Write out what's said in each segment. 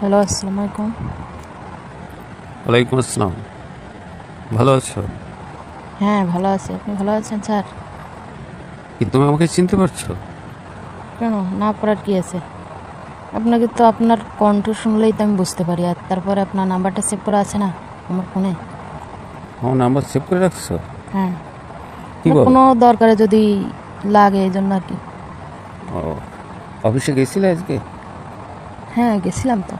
Hello আসসালামু আলাইকুম। ওয়ালাইকুম আসসালাম। ভালো আছো? হ্যাঁ ভালো আছি। আপনি ভালো আছেন স্যার? কি তুমি আমাকে চিনতে পারছ? কেন? না পড়ার কি আছে? আপনাকে তো আপনার কণ্ঠ শুনলেই তো আমি বুঝতে পারি আর তারপরে আপনার নাম্বারটা সেভ করা আছে না আমার ফোনে? আমার নাম্বার সেভ করে রাখছো? হ্যাঁ। কি বল? কোনো দরকারে যদি লাগে এই জন্য আর কি। ও অফিসে গেছিলে আজকে? হ্যাঁ গেছিলাম তো।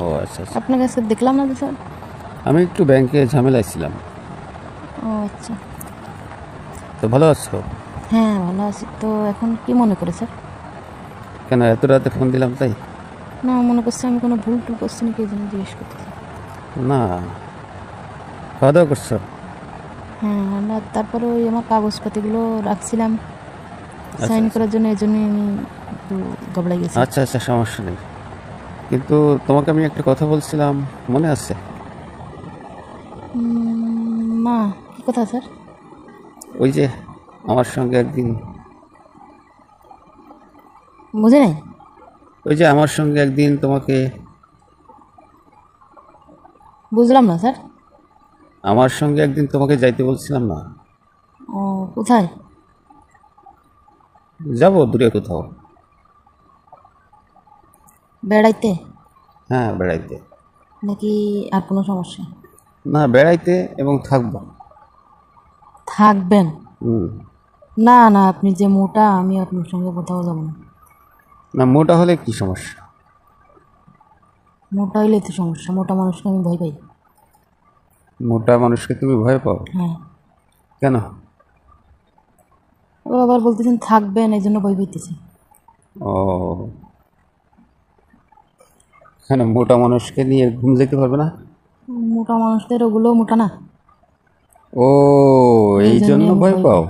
ও আচ্ছা আচ্ছা। আপনার কাছে দেখলাম না তো স্যার? আমি একটু ব্যাংকে ঝামেলায় ছিলাম। ও আচ্ছা। তো ভালো আছো? হ্যাঁ ভালো আছি। তো এখন কি মনে করে স্যার? কেন এত রাতে ফোন দিলাম তাই? না মনে করছে আমি কোনো ভুল টুল করছি নাকি এই জন্য জিজ্ঞেস করতেছি। না খাওয়া দাওয়া করছ? হ্যাঁ না তারপরে ওই আমার কাগজপাতিগুলো রাখছিলাম। সাইন করার জন্য এই জন্যই আমি একটু গবলাই গেছি। আচ্ছা আচ্ছা সমস্যা নেই। কিন্তু তোমাকে আমি একটা কথা বলছিলাম মনে আছে? মা কি কথা স্যার? ওই যে আমার সঙ্গে একদিন বুঝে নাই? ওই যে আমার সঙ্গে একদিন তোমাকে বুঝলাম না স্যার। আমার সঙ্গে একদিন তোমাকে যাইতে বলছিলাম না। ও কোথায়? যাব দূরে কোথাও। বেড়াইতে? হ্যাঁ বেড়াইতে। নাকি আর কোনো সমস্যা? না বেড়াইতে এবং থাকব। থাকবেন? হুম। না না আপনি যে মোটা আমি আপনার সঙ্গে কোথাও যাব না। না মোটা হলে কি সমস্যা? মোটা হইলে তো সমস্যা মোটা মানুষকে আমি ভয় পাই। মোটা মানুষকে তুমি ভয় পাও? হ্যাঁ। কেন? ও আবার বলতেছেন থাকবেন এই জন্য ভয় পাইতেছি। ও। কেন মোটা মানুষকে নিয়ে ঘুম যেতে পারবে না? মোটা মানুষদের ওগুলো মোটা না। ও এই জন্য ভয় পাও?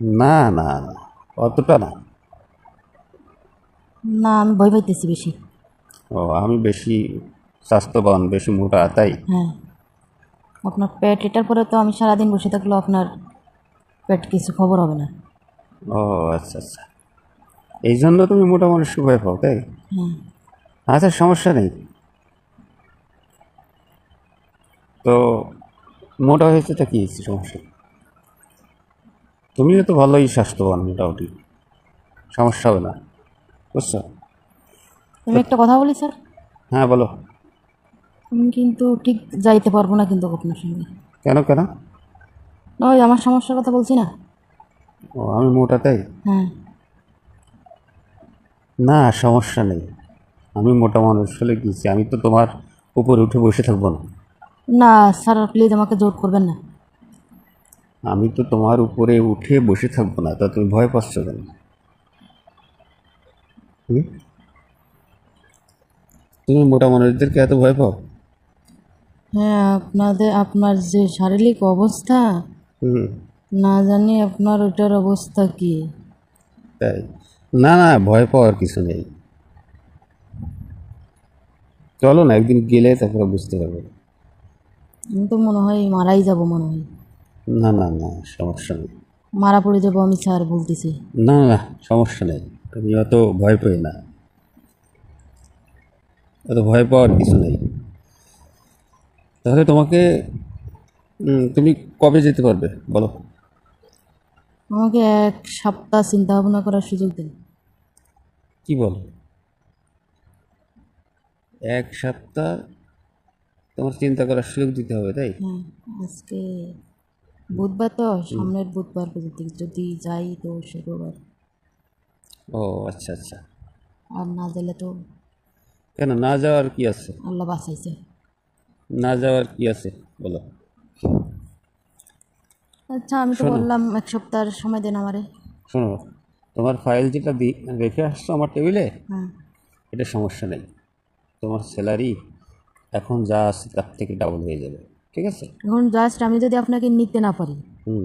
না না না অতটা না। না আমি ভয় পাইতেছি বেশি। ও আমি বেশি স্বাস্থ্যবান বেশি মোটা তাই? হ্যাঁ। আপনার পেট এটার পরে তো আমি সারাদিন বসে থাকলেও আপনার পেট কিছু খবর হবে না। ও আচ্ছা আচ্ছা। এই জন্য তুমি মোটা মানুষকে ভয় পাও তাই? হ্যাঁ। আচ্ছা সমস্যা নেই। তো মোটা হয়েছে তা কি সমস্যা? তুমিও তো ভালোই স্বাস্থ্যবান মোটামুটি। সমস্যা হবে না বুঝছ? তুমি একটা কথা বলি স্যার? হ্যাঁ বলো। আমি কিন্তু ঠিক যাইতে পারব না কিন্তু আপনার সঙ্গে। কেন কেন? না, ওই আমার সমস্যার কথা বলছি না? ও আমি মোটা তাই? হ্যাঁ। না সমস্যা নেই। আমি মোটা মানুষ হলে গিয়েছি আমি তো তোমার উপরে উঠে বসে থাকব না। না স্যার প্লিজ আমাকে জোর করবেন না। আমি তো তোমার উপরে উঠে বসে থাকব না তা তুমি ভয় পাচ্ছ কেন? হুম? তুমি মোটা মানুষদেরকে এত ভয় পাও? হ্যাঁ আপনাদের আপনার যে শারীরিক অবস্থা হুম। না জানি আপনার ওটার অবস্থা কি। তাই। না না ভয় পাওয়ার কিছু নেই। চলো না একদিন গেলে তারপরে বুঝতে পারবে। আমি তো মনে হয় মারাই যাব মনে হয়। না না না সমস্যা নেই। মারা পড়ে যাব আমি স্যার বলতেছি। না না সমস্যা নেই। তুমি অত ভয় পেয়ে না। অত ভয় পাওয়ার কিছু নেই। তাহলে তোমাকে তুমি কবে যেতে পারবে বলো? আমাকে এক সপ্তাহ চিন্তা ভাবনা করার সুযোগ দিন। কি বলো? এক সপ্তাহ তোমার চিন্তা করার সুযোগ দিতে হবে তাই? হ্যাঁ আজকে বুধবার তো সামনের বুধবার পর্যন্ত যদি যাই তো শুক্রবার। ও আচ্ছা আচ্ছা। আর না গেলে তো কেন না যাওয়ার কি আছে? আল্লাহ বাঁচাইছে। না যাওয়ার কি আছে বলো। আচ্ছা আমি তো বললাম এক সপ্তাহের সময় দেন আমারে। শোনো তোমার ফাইল যেটা রেখে আসছো আমার টেবিলে হ্যাঁ। এটা সমস্যা নেই। তোমার স্যালারি এখন যা আছে তার থেকে ডাবল হয়ে যাবে ঠিক আছে? এখন জাস্ট আমি যদি আপনাকে নিতে না পারি হুম।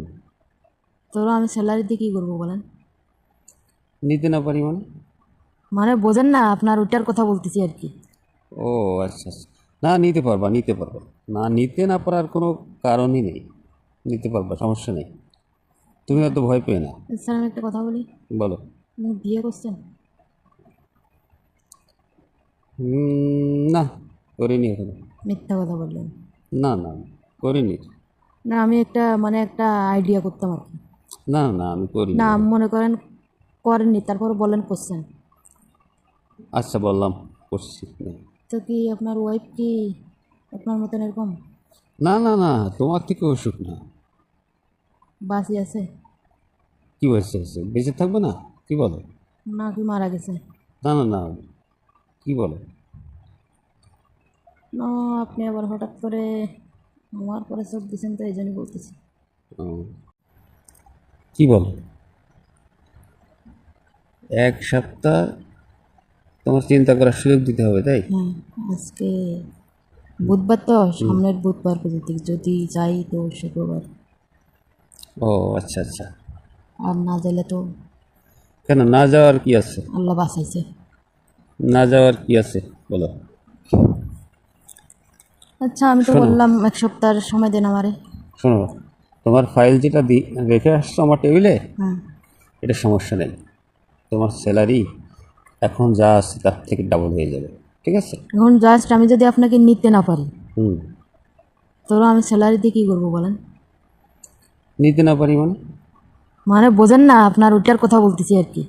তো আমি স্যালারি দিয়ে কী করব বলেন? নিতে না পারি মানে? মানে বোঝেন না আপনার ওইটার কথা বলতেছি আর কি। ও আচ্ছা আচ্ছা। না নিতে পারবা নিতে পারবা। না নিতে না পারার কোনো কারণই নেই। নিতে পারবা সমস্যা নেই। তুমি অত ভয় পেয়ে না। স্যার আমি একটা কথা বলি। বলো। বিয়ে করছেন? না করিনি এখনও। মিথ্যা কথা বললেন? না না করিনি না। আমি একটা মানে একটা আইডিয়া করতাম আর কি। না না আমি করিনি না। মনে করেন করেননি তারপর বলেন করছেন আচ্ছা বললাম করছি। তো কি আপনার ওয়াইফ কি আপনার মতন এরকম? না না না তোমার থেকে অসুখ না। বাসি আছে? কি হয়েছে? বেঁচে থাকবে না? কি বলো? না কি মারা গেছে? না না না কি বলো? না আপনি আবার হঠাৎ করে আমার পরে চোখ দিয়েছেন তো এই জন্যই বলতেছি কি বলো? এক সপ্তাহ তোমার চিন্তা করার সুযোগ দিতে হবে তাই? হ্যাঁ আজকে বুধবার তো সামনের বুধবার পর্যন্ত যদি যাই তো শুক্রবার। ও আচ্ছা আচ্ছা। আর না গেলে তো কেন না যাওয়ার কি আছে? আল্লাহ বাঁচাইছে। না যাওয়ার কি আছে? বলো। আচ্ছা আমি তো বললাম এক সপ্তাহের সময় দেন আমারে। শোনো তোমার ফাইল যেটা দি রেখে আসছো আমার টেবিলে হ্যাঁ। এটা সমস্যা নেই। তোমার স্যালারি এখন যা আছে তার থেকে ডাবল হয়ে যাবে ঠিক আছে? এখন জাস্ট আমি যদি আপনাকে নিতে না পারি হুম। তাহলে আমি স্যালারি দিয়ে কী করব বলেন? নিতে না পারি মানে? মানে বোঝেন না আপনার ওইটার কথা বলতেছি আর কি।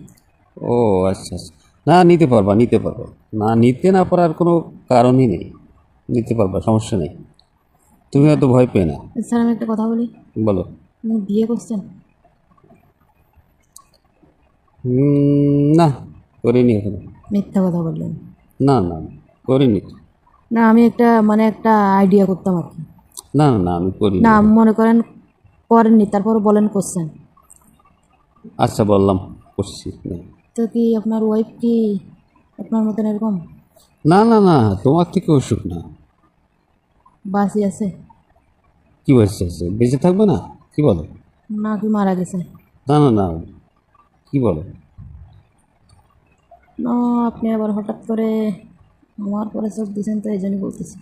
ও আচ্ছা আচ্ছা। না নিতে পারবা নিতে পারবা। না নিতে না পারার কোনো কারণই নেই। নিতে পারবা সমস্যা নেই। তুমি হয়তো ভয় পেয়ে না। স্যার আমি একটা কথা বলি। বলো। আপনি বিয়ে করছেন? না করিনি এখনও। মিথ্যা কথা বললেন? না না করিনি। না আমি একটা মানে একটা আইডিয়া করতাম আর কি। না না না আমি করিনি। না মনে করেন করেননি তারপর বলেন করছেন। আচ্ছা বললাম করছি। না। তো কি আপনার ওয়াইফ কি আপনার মতন এরকম? না না না তোমার থেকে অসুখ না। বাসি আছে। কি হয়েছে হয়েছে? বেঁচে থাকবে না? কি বলো? না কি মারা গেছে? না না না কি বলো? না আপনি আবার হঠাৎ করে আমার পরে চোখ দিয়েছেন তো এই জন্যই বলতেছি।